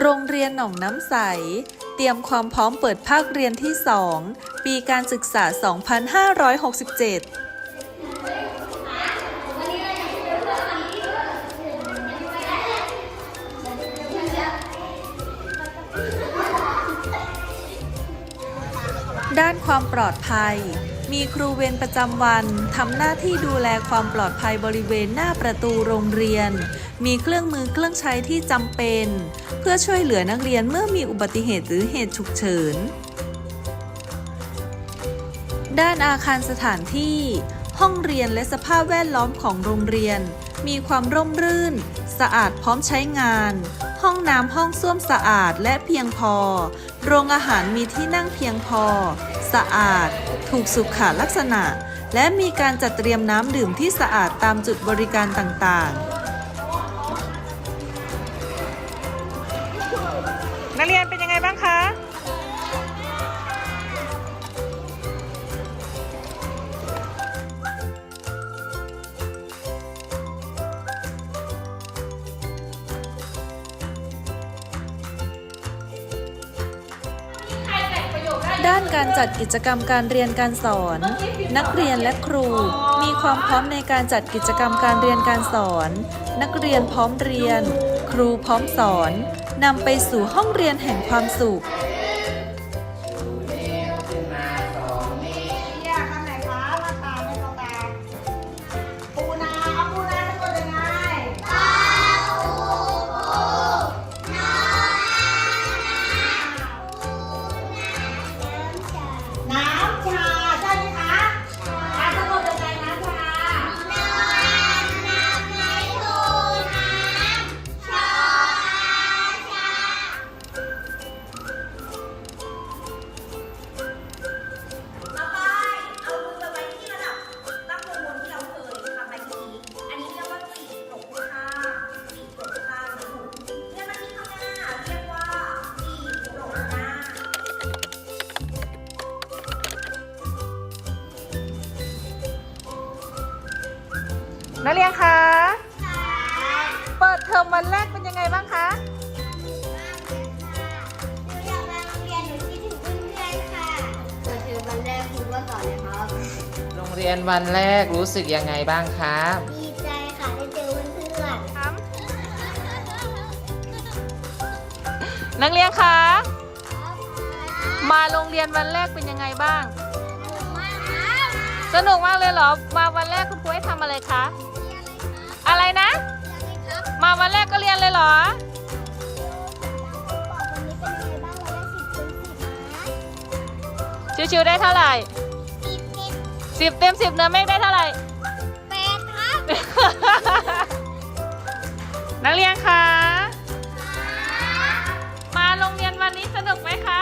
โรงเรียนหนองน้ำใส เตรียมความพร้อมเปิดภาคเรียนที่ 2 ปีการศึกษา 2567 ด้านความปลอดภัย มีครูเวรประจำวันทำหน้าที่ดูแลความปลอดภัยบริเวณหน้าประตูโรงเรียน มีเครื่องมือเครื่องใช้ที่จำเป็น เพื่อช่วยเหลือนักเรียนเมื่อมีอุบัติเหตุหรือเหตุฉุกเฉิน ด้านอาคารสถานที่ ห้องเรียนและสภาพแวดล้อมของโรงเรียน มีความร่มรื่น สะอาดพร้อมใช้งาน ห้องน้ำห้องส้วมสะอาดและเพียงพอ โรงอาหารมีที่นั่งเพียงพอ สะอาด ถูกสุขลักษณะ และมีการจัดเตรียมน้ำดื่มที่สะอาดตามจุดบริการต่างๆ นักเรียนเป็นยังไงบ้างคะ ด้านการจัดกิจกรรมการเรียนการสอน นักเรียนและครู มีความพร้อมในการจัดกิจกรรมการเรียนการสอน นักเรียนพร้อมเรียน ครูพร้อมสอนนำไปสู่ห้องเรียนแห่งความสุข นักเรียนคะ เปิดเทอมวันแรกเป็นยังไงบ้างคะเปิดเทอมวันแรกครูก็สอนเลยครับโรงเรียนวันแรกรู้สึกยังไงบ้างครับ ดีใจค่ะได้เจอเพื่อนนักเรียนคะ มาโรงเรียนวันแรกเป็นยังไงบ้าง สนุกมากเลยเหรอ มาวันแรกคุณครูให้ทำอะไรคะ อะไรนะ มาวันแรกก็เรียนเลยเหรอ ชิวๆได้เท่าไหร่สิบเต็มสิบเนื้อเมฆได้เท่าไหร่แปดครับนักเรียนคะ มาโรงเรียนวันนี้สนุกไหมคะ